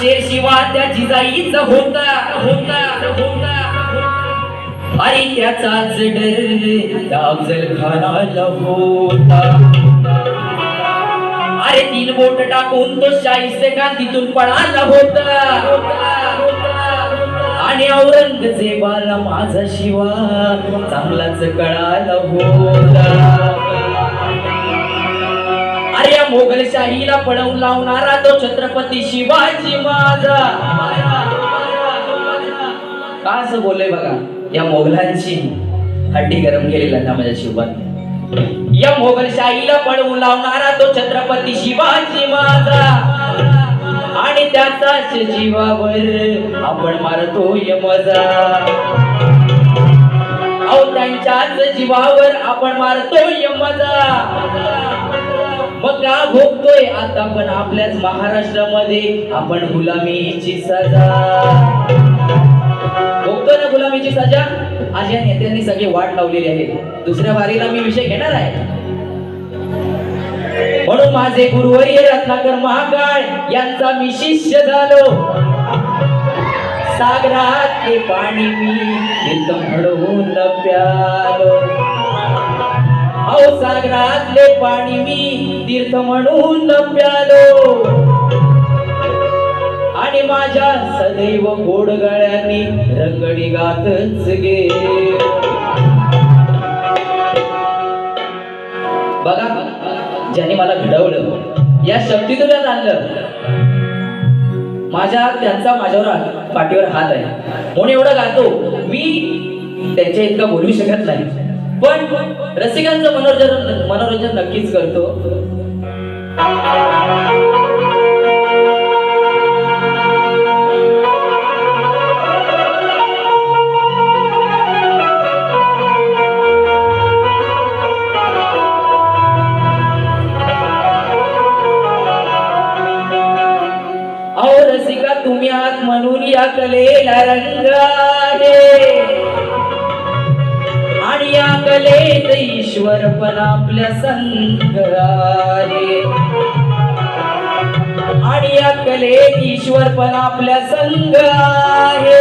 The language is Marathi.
शेरशिवा शिवा त्या जिजाईच होता होता होता. अरे त्याचाच डर त्या अफजल खानाला होता. अरे तीन बोट टाकून तो शाहिस्त का तिथून पळाला होता. आणि औरंगजेबाला माझा शिवा चांगलाच कळाला होता. अरे या मोगलशाहीला पळवून लावणारा तो छत्रपती शिवाजी माझा का असं बोलले बघा? या मोगलांची हड्डी गरम केलेला ना माझ्या शिवाने या मोगलशाहीला पळवून लावणारा तो छत्रपती शिवाजी माझा आणि त्याचाच जीवावर आपण मारतोय मजा. अहो त्यांच्याच जीवावर आपण मारतोय मजा. आता पण आपल्याच महाराष्ट्रामध्ये आपण गुलामीची सजा. बघतो ना गुलामीची सजा. आज या नेत्यांनी सगळी वाट लावलेली आहे. दुसऱ्या वारीला मी विषय घेणार आहे. म्हणून माझे गुरुवर्य रत्नाकर महाकाळ यांचा मी शिष्य झालो. सागरातले पाणी मी एकदम हळवून प्यालो अहो सागरातले पाणी मी तीर्थ म्हणून प्यालो आणि माझ्या सदैव गोड गळ्यांनी रंगडी गातच गे. बघा ज्याने मला घडवलं या शक्तीतूनच आणलं माझ्या त्यांचा माझ्यावर पाठीवर हात आहे. म्हणून एवढं गातो मी त्यांच्या इतका बोलू शकत नाही. पण रसिकांचं मनोरंजन मनोरंजन नक्कीच करतो. अहो रसिका तुम्ही आहात म्हणून या कलेला रंग आहे. आणि या कलेत ईश्वर पण आपल्या संग आणि या कलेत ईश्वर पण आपल्या संग आहे.